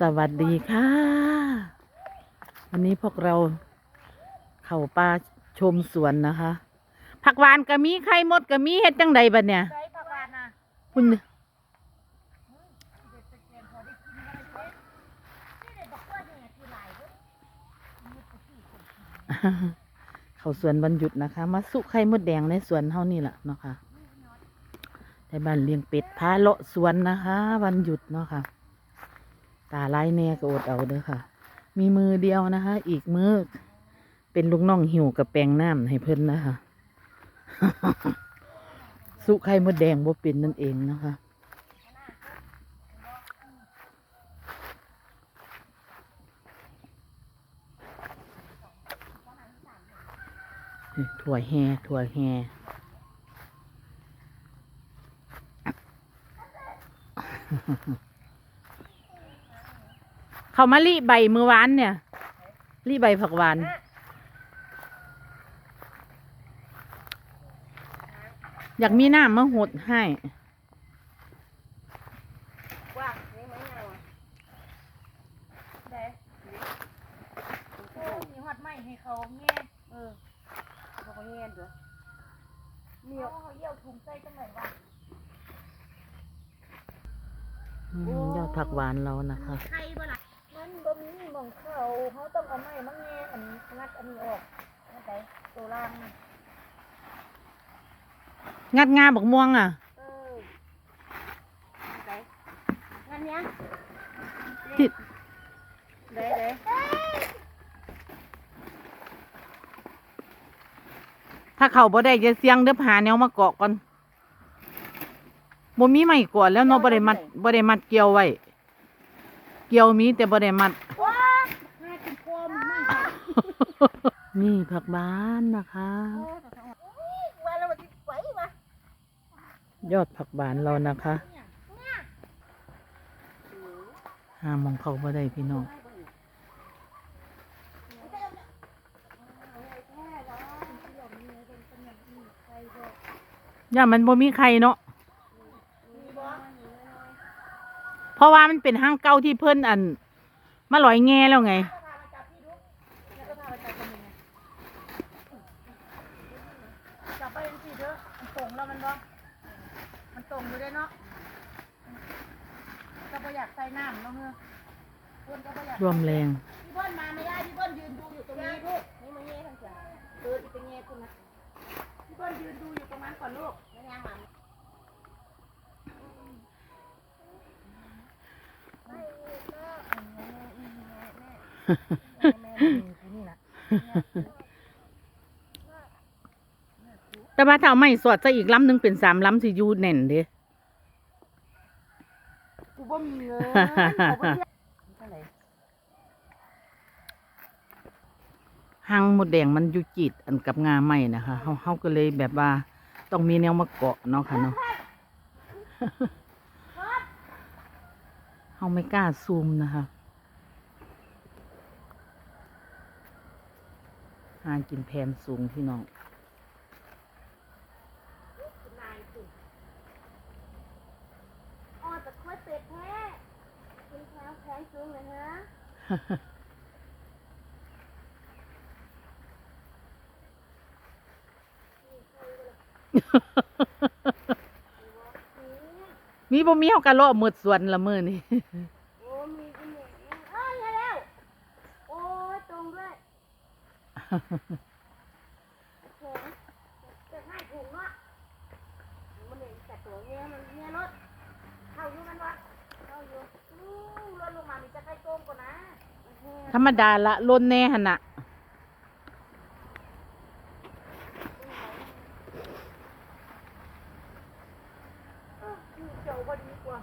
สวัสดีค่ะ วันนี้พวกเรา เข้าป่าชมสวนนะคะ ผักหวานก็มีไข่มดก็มีเฮ็ดจังใดบัดเนี่ยใช้ผักหวานนะคุณเขาสวนวันหยุดนะคะ มาสุไข่มดแดงในสวนเท่านี่แหละเนาะค่ะในบ้านเลี้ยงเป็ดพาเลาะสวนนะคะ วันหยุดเนาะค่ะ ตาลายแน่ก็อดเอาเด้อค่ะ มีมือเดียวนะคะ อีกมือเป็นลูกน้องหิวกับแปลงน้ำให้เพิ่นนะคะสุไข่มดแดงบ่เป็นนั่นเองนะคะถั่วแฮถั่วแฮ เขามาลีใบมือวานเนี่ยลีใบผักหวานอยากมีน้ำมาหดให้ว่านี่มันไงวะเด้โอ้มีหอดไม้ให้เขาแง่เออเขาก็แง่ด้วยมีเขาเยี่ยวถุงใส่จังไหนวะอืมยอดผักหวานเรานะคะ องเขาเขาต้องเอาไม้มาแง่อันนี้งัดอันนี้ออกนั่นไดตัวล่างน่ะงัดงาบักม่วงอะเออนั่นไดงั้นเนี้ยติดเด้เด้ถ้าเขาบ่ได้จะเสียงเด้อหาแนวมาเกาะก่อนบ่มีไม้ก่อนแล้วเนาะบ่ได้มัดบ่ได้มัดเกี่ยวไว้ เกี่ยวมีแต่บ่ได้มัด ว้าง่ายกินโคมไม่ค่ะ นี่ผักหวานนะคะ ยอดผักหวานเรานะคะหามองเขาบ่ได้พี่น้องย่ามันบ่มีใครเนาะเพราะว่ามันเป็นห้างเก่าที่เพิ่นอัน มาลอยแง่แล้วไง จับไปสิ เถอะมันตรงแล้วมันบ่มันตรงอยู่ได้เนาะก็บ่อยากใส่น้ำเนาะเฮ้อเพิ่นก็บ่อยากรวมแรง พี่เบิ้ลมาไม่ได้พี่เบิ้ลยืนดูอยู่ตรงนี้ลูกนี่มาเงี้ยทางเสียงเอออีกเป็นเงี้ยคุณนะพี่เบิ้ลยืนดูอยู่ตรงนั้นก่อนลูกไม่ยังหมาไม่แม่แม่แม่แม่แม่นี่นะ แต่ว่าถ้าเอาไม่สอดซะอีกล้ำหนึงเป็นสามล้ำสิอยูแน่นเด้กูบ่มีเงินเขาบ่เรียกเท่าไหร่หางหมดแดงมันอยู่จีดอันกับงาไม่นะคะเฮาเฮาก็เลยแบบว่าต้องมีแนวมาเกาะเนาะค่ะเนาะเฮาไม่กล้าซูมนะคะหากินแผนสูงพี่น้อง อ๋อแต่ค่อยเป็ดแท้เป็นแถวแพงสูงเลยฮะ มีบ่มีเฮากะเลาะหมดสวนละมื้อนี่โอ้มีกันเหนียวเอ้ยมาแล้ว โอ้ตรงด้วยแข็งจะให้ถุงเนาะมันเองแต่ตัวเนี้ยมันเนี้ยรถเข้าอยู่มันวะเข้าอยู่อู้รถลงมามีจะใครโกงก่อนนะ ธรรมดาละล้นแน่หั่นน่ะเออเจ้าก็ดีกว่า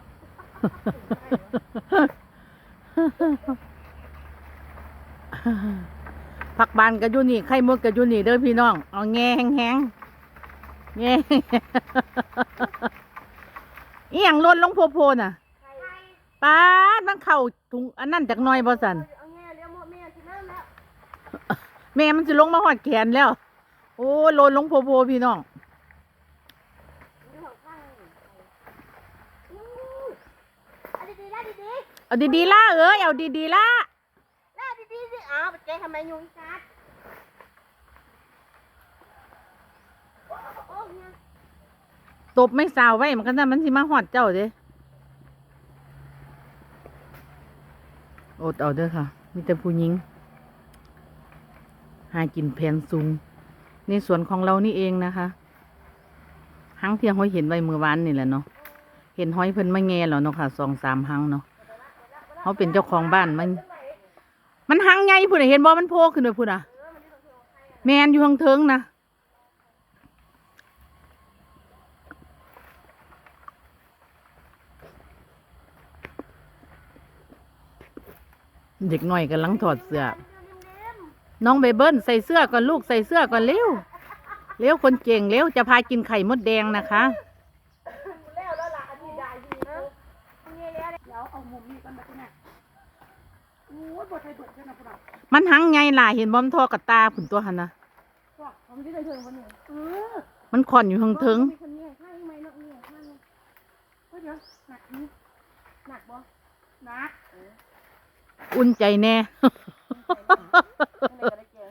ผักบานก็อยู่นี่ไข่มดก็อยู่นี่เด้อพี่น้อง เอาแง่แห้งๆแง่อีหยังล้นลงโพๆน่ะใครป้าดมันเข้าถุงอันนั้นจากหน้อยบ่สัน แม่มันสิลงมาหอดแขนแล้ว โอ้ยล้นลงโพๆพี่น้องดูของข้างนี่อู้อันดีๆนะดีๆเอาดีๆล่ะเอ้ยเอาดีๆล่ะแล้วดีๆสิอ้าวไปเจ๊ทำไมยุงกัดโอ้ยเนี่ยตบไม่สาวไว้มันก็น่ามันสิมาหอดเจ้าเด้อดเอาเด้อค่ะ มีแต่ผู้หญิง หากินแผนสูง ในสวนของเรานี่เองนะคะหังเที่ยงห้อยเห็นไว้มือวานนี่แหละเนาะเห็นห้อยเพิ่นมาแง่แล้วเนาะค่ะสองสามหังเนาะเขาเป็นเจ้าของบ้านมัน มันหังไงพูดน่ะเห็นบ่มันโผล่ขึ้นไปพูดน่ะ แมนอยู่ทางเทิงนะเด็กหน่อยกำลังถอดเสื้อ น้องเบเบิ้ลใส่เสื้อก่อนลูกใส่เสื้อก่อนเร็วเร็วคนเก่งเร็วจะพากินไข่มดแดงนะคะ แล้วแล้วล่ะอันนี้ได้ดีนะเนี่ยแล้วเดี๋ยวเอามุมนี้กันมาที่ไหนโอ้ยบดไทยเบิดใช่ไหมพวกเรามันหังไงล่ะเห็นบอมนทอกับตาผุนตัวหันนะพวกผมที่เคยเชิญคนหนึ่งเออมันขอนอยู่ทางเทิงมีคนนี้ข้างไหมเนาะนี่ข้างเฮ้ยเดี๋ยวหนักนี้หนักบ่หนักเอออุ่นใจแน่ ข้างในก็ได้เจอ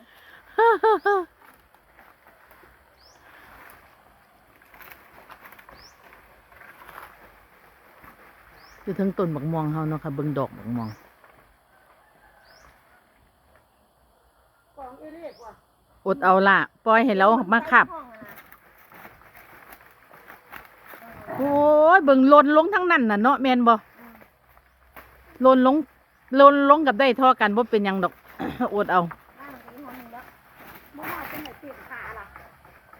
อยู่ทั้งต้นบักม่วงเฮาเนาะค่ะเบิ่งดอกบักม่วงกองเอเรียกว่ะอดเอาล่ะ ปล่อยให้เรามาขับห้องอะนะโอ้ยเบิ่งลนลงทั้งนั้นน่ะเนาะแม่นบ่ลนลงลนลงกับได้เทอกันบ่เป็นหยังดอก อดเอาบ้านมันก็มีห้องหนึ่งแล้วเมื่อวานเป็นไหนเปลี่ยนขาล่ะ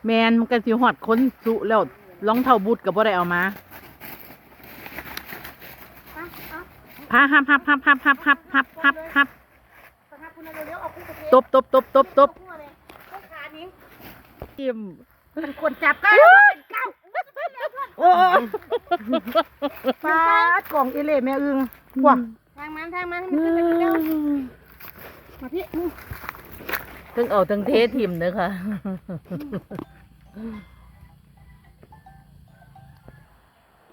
แมนมันก็สิฮอดคนสุแล้วรองเท้าบูทก็บ่ได้เอามาไปเอาพาฮับฮับฮับฮับฮับฮับฮับฮับฮับสภาพคุณเร็วๆเอาคู่กับเพตบตบตบตบตบคู่เลยคู่ขานิ้งจิ้มเป็นคนจับก็เป็นเก้าโอ้ฟาดกล่องเอเล่แม่อึงกว่าทางมันทางมันให้มันขึ้นไปเร็ว มาพี่ทั้งเอาทั้งเททิมเด้อค่ะ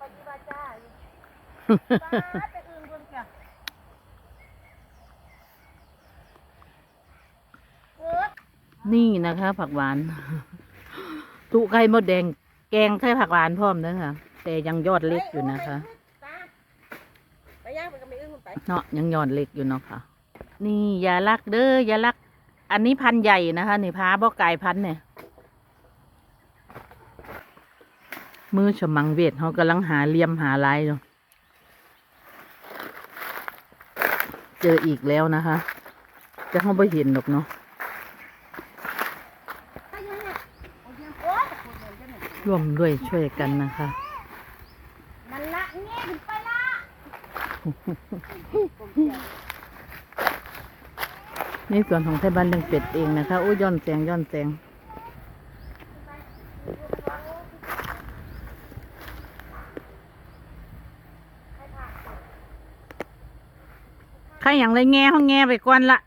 ปฏิบัติจ้าฟาดแต่อึงเพิ่นจ้ะเออนี่นะคะ ผักหวาน ตุไข่มดแดง แกงไข่ผักหวานพร้อมเด้อค่ะ แต่ยังยอดเล็กอยู่นะคะไปย่างไปกับแม่อึงมันไป เนาะยังยอดเล็กอยู่เนาะค่ะ นี่อย่าลักเด้ออย่าลัก อันนี้พันธุ์ใหญ่นะคะนี่พาบ่กายพันธุ์เนี่ย มือฉมังเวทเขากำลังหาเลี่ยมหาลายอยู่เจออีกแล้วนะคะ จะเขาไม่เห็นหรอกเนาะไปย่างเนี่ยเอาย่างโอ๊ยคนเดินจะหนึ่งร่วมด้วยช่วยกันนะคะ นั่นละเงี้ยถึงไปละ ในส่วนของไทยบ้านเลี้ยงเป็ดเองนะคะโอ้ย้อนแสงย้อนแสงใครอย่างไรแง่ห้องแง่ไปก่อนละ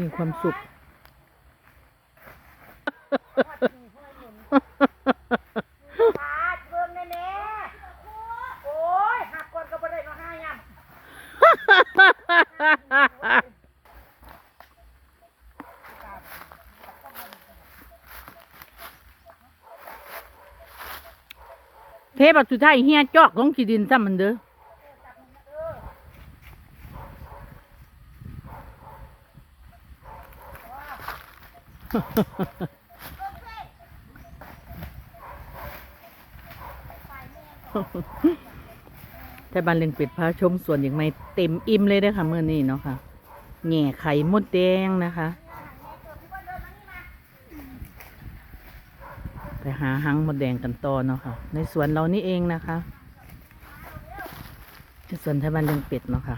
มีความสุข เทปสุดท้ายเฮียจอกของขีดินซ้ำมันเด้อ แต่บ้านเลี้ยงเป็ดพาชมสวนอย่างไม่เต็มอิ่มเลยด้ค่ะเมื่อนี้เนาะค่ะแง่ไข่มดแดงนะคะ ไปหาหังมดแดงกันต่อเนาะค่ะ ในสวนเรานี่เองนะคะที่สวนไทยบ้านเลี้ยงเป็ดเนาะค่ะ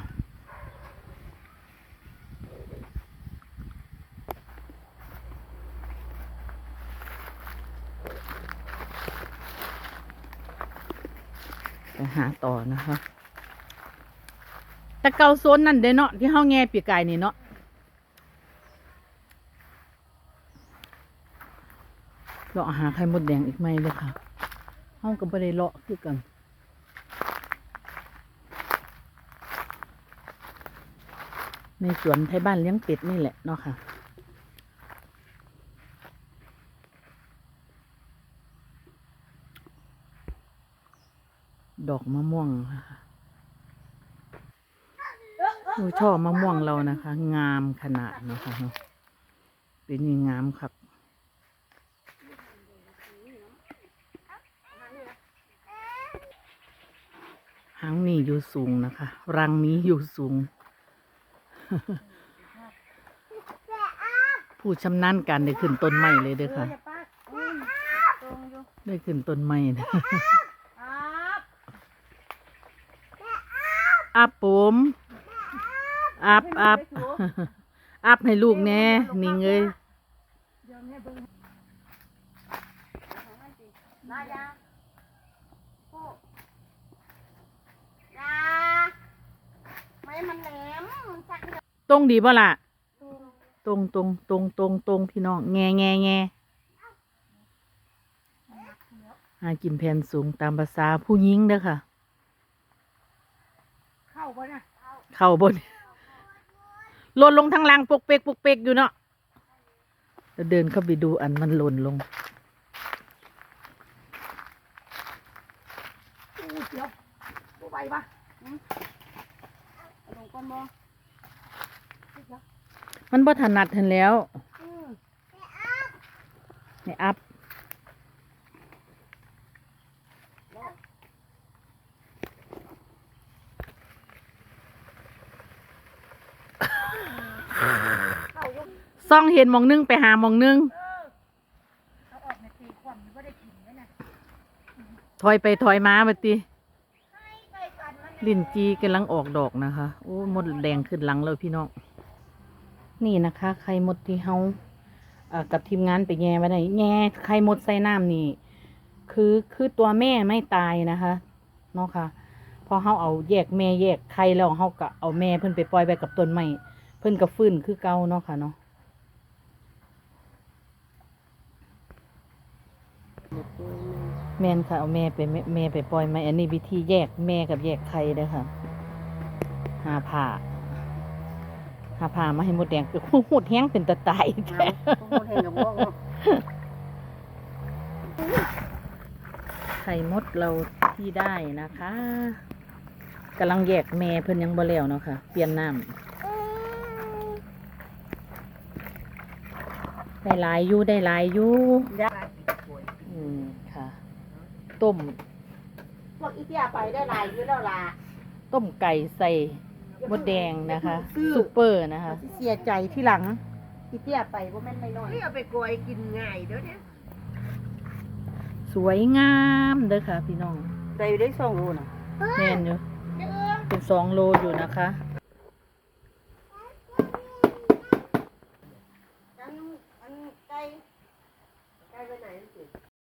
หาต่อนะคะแต่เกาโซนนั่นเด้เนาะที่เฮาแง่ปีกายนี่เนาะเลาะหาไข่มดแดงอีกไหมเลยค่ะเฮาก็บ่ได้เลาะคือกันในสวนไทยบ้านเลี้ยงเป็ดนี่แหละเนาะค่ะ ดอกมะม่วงค่ะหนูชอบมะม่วงเรานะคะ งามขนาดนะคะเนาะเป็นยังงามครับหางนี่อยู่สูงนะคะ รังนี้อยู่สูง ผู้ชำนาญการได้ขึ้นต้นไม้เลยเด้อค่ะเอออย่าปากอุ้ยตรงอยู่ได้ขึ้นต้นไม้นะ ครับ อับผมอับอับอับให้ลูกแน่นิ่งเลยนี่เงยตรงดีป่ล่ะตรงตรงตรงตรงตรงตรงพี่น้องแงแงแงหากินแผ่นสูงตามภาษาผู้หญิงเด้อค่ะ เข้าบ่นะเข้าบนหล่นลงทางล่างปกเปกปกเปกอยู่เนาะแล้วเดินเข้าไปดูอันมันหล่นลงอู้เดี๋ยวบ่ไหวปะหืมเอาลงก่อนบ่มันบ่ถนัดเห็นแล้วอืมในอัพ เข้ายก ซ่องเห็นมองนึงไปหามองนึงเออเอาออกในตีความบ่ได้กินเลยนะถอยไปถอยมาบัดติให้ไปกันมันลิ้นจีกำลังออกดอกนะคะ โอ้มดแดงขึ้นหลังแล้วพี่น้อง นี่นะคะ ไข่มดที่เฮาเอ่อกับทีมงานไปแง่มาได้แง่ไข่มดใส่น้ำนี่ คือคือตัวแม่ไม่ตายนะคะเนาะค่ะ พอเฮาเอาแยกแม่แยกไข่แล้วเฮาก็เอาแม่เพิ่นไปปล่อยไว้กับต้นไม้เพิ่นก็ฟื้นคือเก่าเนาะค่ะเนาะ แม่นค่ะเอาแม่ไปแม่ไปปล่อยไหมอันนี้วิธีแยกแม่กับแยกไข่เด้อค่ะ หาผ่า หาผ่ามาให้หมดแดงคือหูดแห้งเป็นตะไตายแท้ไข่มดเราที่ได้นะคะกำลังแยกแม่เพิ่นยังบ่แล้วเนาะค่ะ เปลี่ยนน้ำได้ลายอยู่ได้ลายอยู่ ต้ม พวกอีเตี้ยไปได้หลายอยู่แล้วล่ะต้มไก่ใส่มดแดงนะคะซุปเปอร์นะคะ เสียใจที่หลังอีเตี้ยไปว่าแม่นไม่น้อยเอาไปกอยกินง่ายเด้อเนี่ยสวยงามเด้อค่ะ พี่น้อง ได้ได้สองโลน่ะแม่นอยู่เป็นสองโลอยู่นะคะ